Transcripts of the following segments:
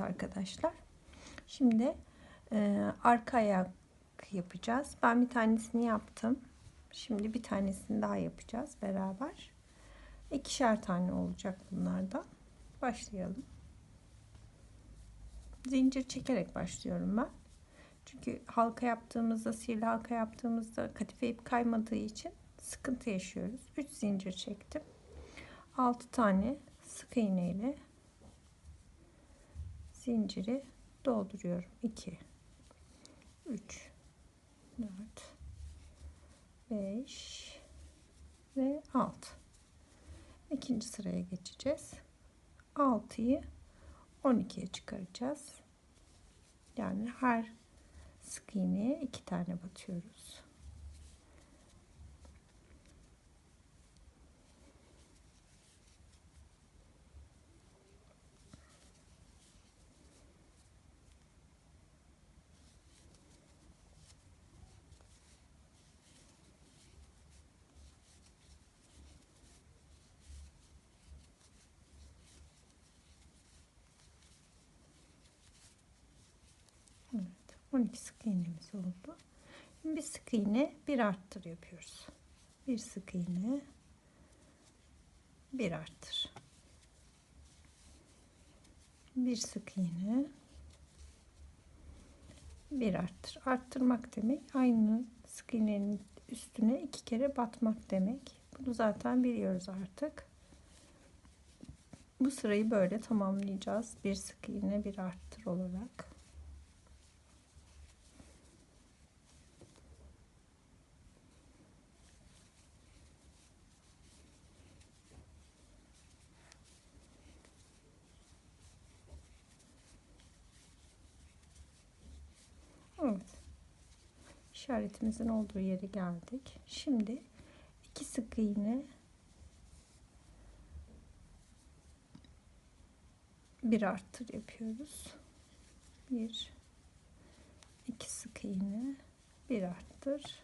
Arkadaşlar. Şimdi e, arka ayak yapacağız. Ben bir tanesini yaptım. Şimdi bir tanesini daha yapacağız beraber. İkişer tane olacak bunlardan. Başlayalım. Zincir çekerek başlıyorum ben. Çünkü halka yaptığımızda, sihirli halka yaptığımızda kadife ip kaymadığı için sıkıntı yaşıyoruz. 3 zincir çektim. 6 tane sık iğne ile zinciri dolduruyorum. 2 3 4 5 ve 6 ikinci sıraya geçeceğiz. 6'yı 12'ye çıkaracağız. Yani her sık iğneye iki tane batıyoruz Evet, 12 sık iğnemiz oldu. Şimdi bir sık iğne bir arttır yapıyoruz. Bir sık iğne bir arttır. Bir sık iğne bir arttır. Arttırmak demek aynı sık iğnenin üstüne iki kere batmak demek. Bunu zaten biliyoruz artık. Bu sırayı böyle tamamlayacağız. Bir sık iğne bir arttır olarak. Evet. İşaretimizin olduğu yere geldik. Şimdi iki sık iğne bir arttır yapıyoruz. Bir iki sık iğne bir arttır.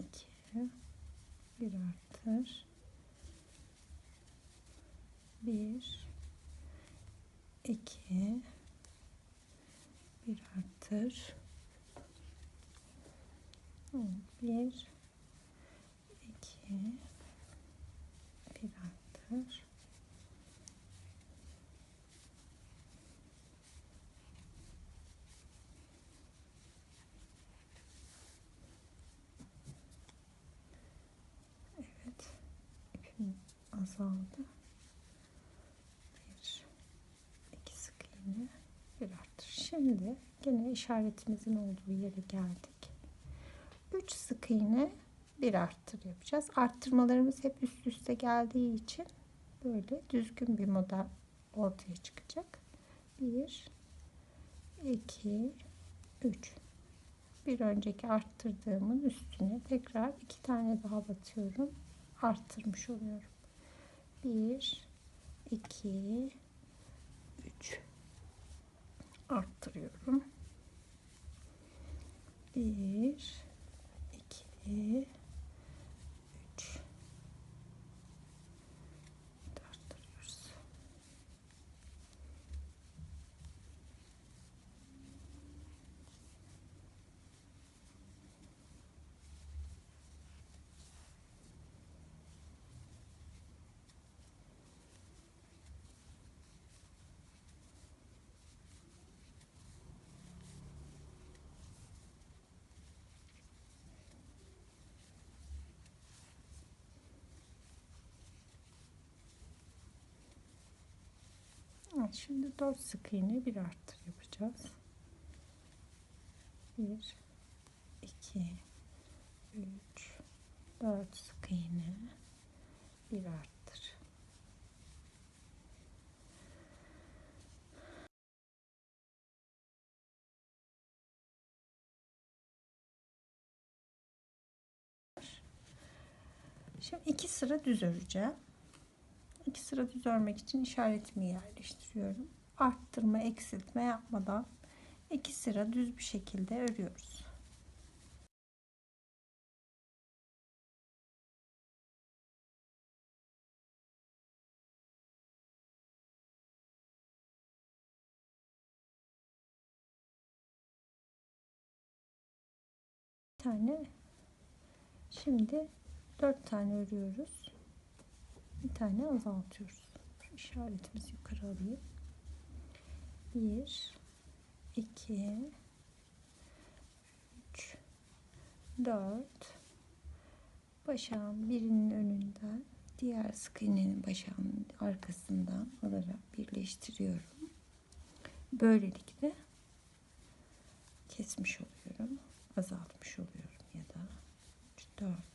iki bir arttır. Bir 2 bir arttır 1 2 bir arttır Evet. İpim azaldı iğne bir arttır. Şimdi yine işaretimizin olduğu yere geldik. 3 sık iğne bir arttır yapacağız. Arttırmalarımız hep üst üste geldiği için böyle düzgün bir model ortaya çıkacak. 1 2 3 bir önceki arttırdığımın üstüne tekrar iki tane daha batıyorum. Arttırmış oluyorum. 1 2 3 arttırıyorum. 1 2 Evet, şimdi 4 sık iğne bir arttır yapacağız. 1 2 3 4 sık iğne bir arttır. Şimdi iki sıra düz öreceğim iki sıra düz örmek için işaretimi yerleştiriyorum. Arttırma, eksiltme yapmadan iki sıra düz bir şekilde örüyoruz. tane şimdi dört tane örüyoruz bir tane azaltıyoruz. Şu işaretimizi yukarı alayım. Bir, iki, üç, dört. Başağın birinin önünden diğer sık iğnenin başağının arkasından alarak birleştiriyorum. Böylelikle kesmiş oluyorum. Azaltmış oluyorum ya da 3, 4 bir,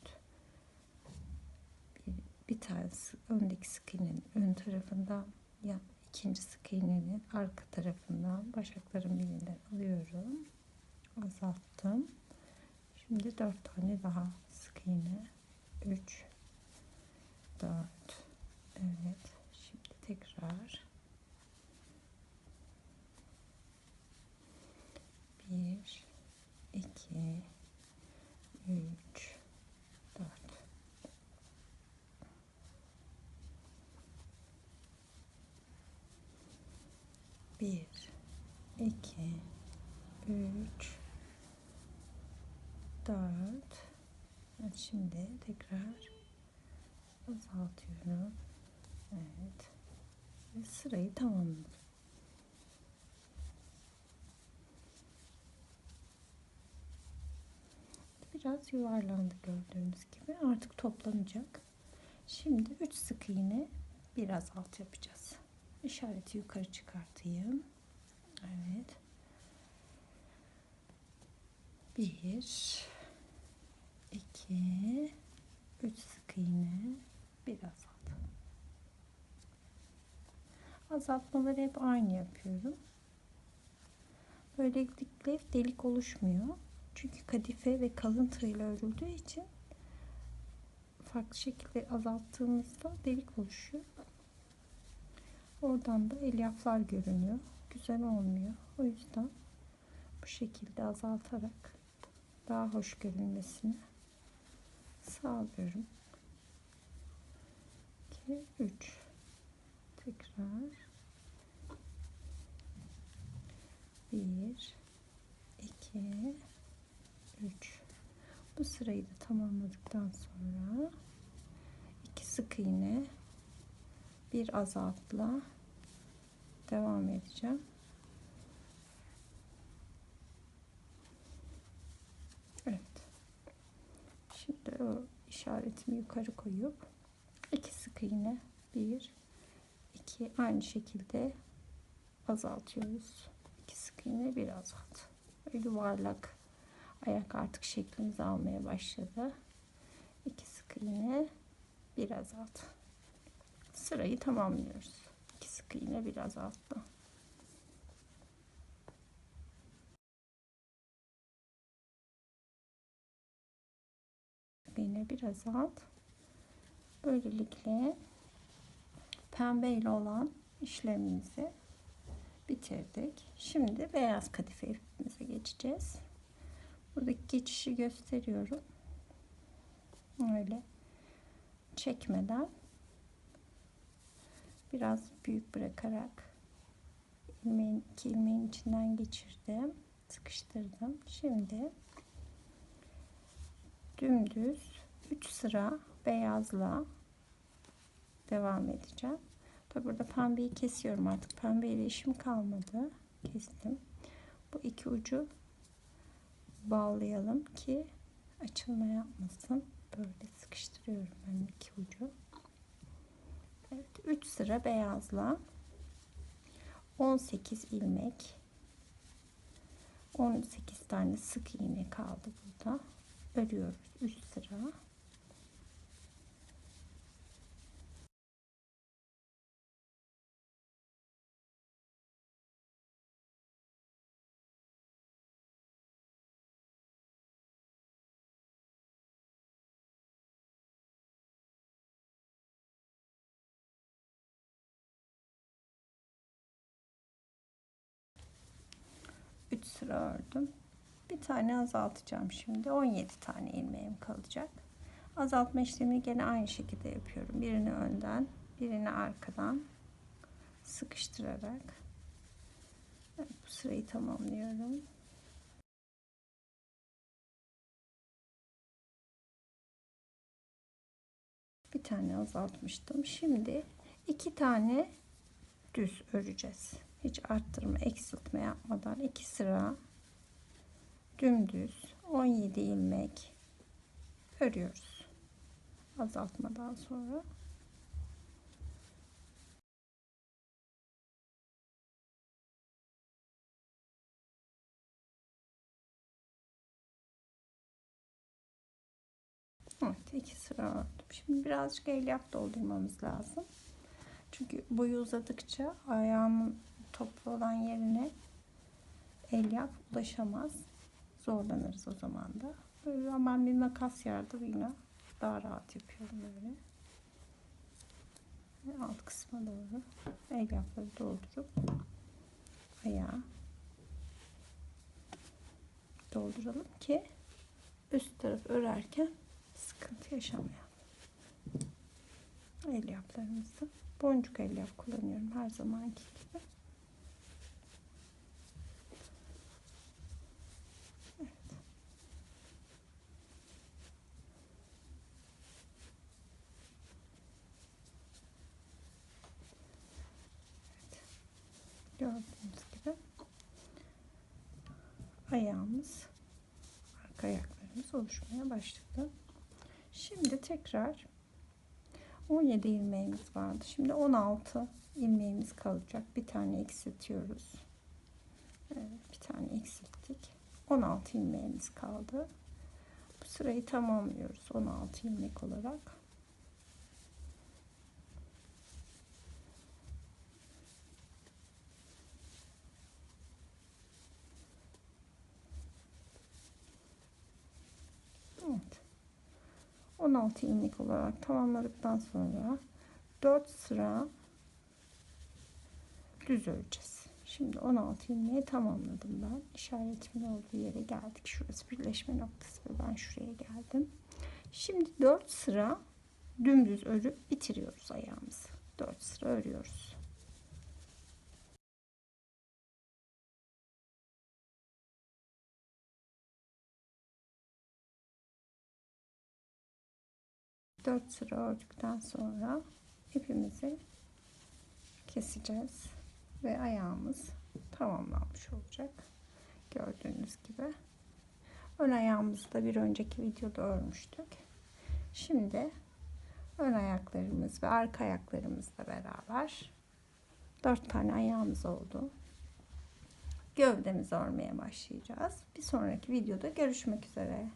tanesi öndeki sık iğnenin ön tarafından ya ikinci sık iğnenin arka tarafından başakların birinden alıyorum. Azalttım. Şimdi 4 tane daha sık iğne. 3 4 Evet. Şimdi tekrar bir, iki, üç, dört. Bir, iki, üç, dört. Evet, şimdi tekrar azaltıyorum. Evet. Ve sırayı tamamladım. Biraz yuvarlandı gördüğünüz gibi. Artık toplanacak. Şimdi 3 sık iğne biraz alt yapacağız. İşareti yukarı çıkartayım. Evet. 1 2 3 sık iğne biraz alt. Azaltmaları hep aynı yapıyorum. Böylelikle delik oluşmuyor. Çünkü kadife ve kalın tığ ile örüldüğü için farklı şekilde azalttığımızda delik oluşuyor. Oradan da elyaflar görünüyor. Güzel olmuyor. O yüzden bu şekilde azaltarak daha hoş görünmesini sağlıyorum. 2 3 tekrar 1 2 3 bu sırayı da tamamladıktan sonra iki sık iğne bir azaltla devam edeceğim. Evet. Şimdi o işaretimi yukarı koyup iki sık iğne bir iki aynı şekilde azaltıyoruz. İki sık iğne bir azalt. Yuvarlak ayak artık şeklimizi almaya başladı. İki sık iğne bir azalt. Sırayı tamamlıyoruz. İki sık iğne bir azaltla. iğne bir azalt. Böylelikle pembe ile olan işlemimizi bitirdik. Şimdi beyaz kadife ipimize geçeceğiz. Buradaki geçişi gösteriyorum. Öyle çekmeden biraz büyük bırakarak ilmeğin, iki ilmeğin içinden geçirdim. Sıkıştırdım. Şimdi dümdüz 3 sıra beyazla devam edeceğim. Tabi burada pembeyi kesiyorum artık. Pembeyle işim kalmadı. Kestim. Bu iki ucu bağlayalım ki açılma yapmasın. Böyle sıkıştırıyorum ben iki ucu. Evet, 3 sıra beyazla 18 ilmek 18 tane sık iğne kaldı burada. Örüyoruz 3 sıra. 3 sıra ördüm. Bir tane azaltacağım şimdi. 17 tane ilmeğim kalacak. Azaltma işlemini gene aynı şekilde yapıyorum. Birini önden, birini arkadan sıkıştırarak evet, bu sırayı tamamlıyorum. Bir tane azaltmıştım. Şimdi iki tane düz öreceğiz. Hiç arttırma, eksiltme yapmadan iki sıra dümdüz 17 ilmek örüyoruz. Azaltmadan sonra. Evet iki sıra ördüm. Şimdi birazcık elyaf doldurmamız lazım. Çünkü boyu uzadıkça ayağımın toplu olan yerine elyaf ulaşamaz. Zorlanırız o zaman da. Böyle ben bir makas yardımıyla daha rahat yapıyorum böyle. Ve alt kısma doğru elyafları doldurup ayağı dolduralım ki üst taraf örerken sıkıntı yaşamayalım. Elyaflarımızı boncuk elyaf kullanıyorum her zamanki gibi. Gördüğünüz gibi ayağımız arka ayaklarımız oluşmaya başladı. Şimdi tekrar 17 ilmeğimiz vardı. Şimdi 16 ilmeğimiz kalacak. Bir tane eksiltiyoruz. Evet, bir tane eksilttik. 16 ilmeğimiz kaldı. Bu sırayı tamamlıyoruz 16 ilmek olarak. Evet. 16 ilmek olarak tamamladıktan sonra 4 sıra düz öreceğiz. Şimdi 16 ilmeği tamamladım ben. İşaretimin olduğu yere geldik. Şurası birleşme noktası ve ben şuraya geldim. Şimdi 4 sıra dümdüz örüp bitiriyoruz ayağımızı. 4 sıra örüyoruz. Dört sıra ördükten sonra ipimizi keseceğiz ve ayağımız tamamlanmış olacak. Gördüğünüz gibi. Ön ayağımızı da bir önceki videoda örmüştük. Şimdi ön ayaklarımız ve arka ayaklarımızla beraber dört tane ayağımız oldu. Gövdemizi örmeye başlayacağız. Bir sonraki videoda görüşmek üzere.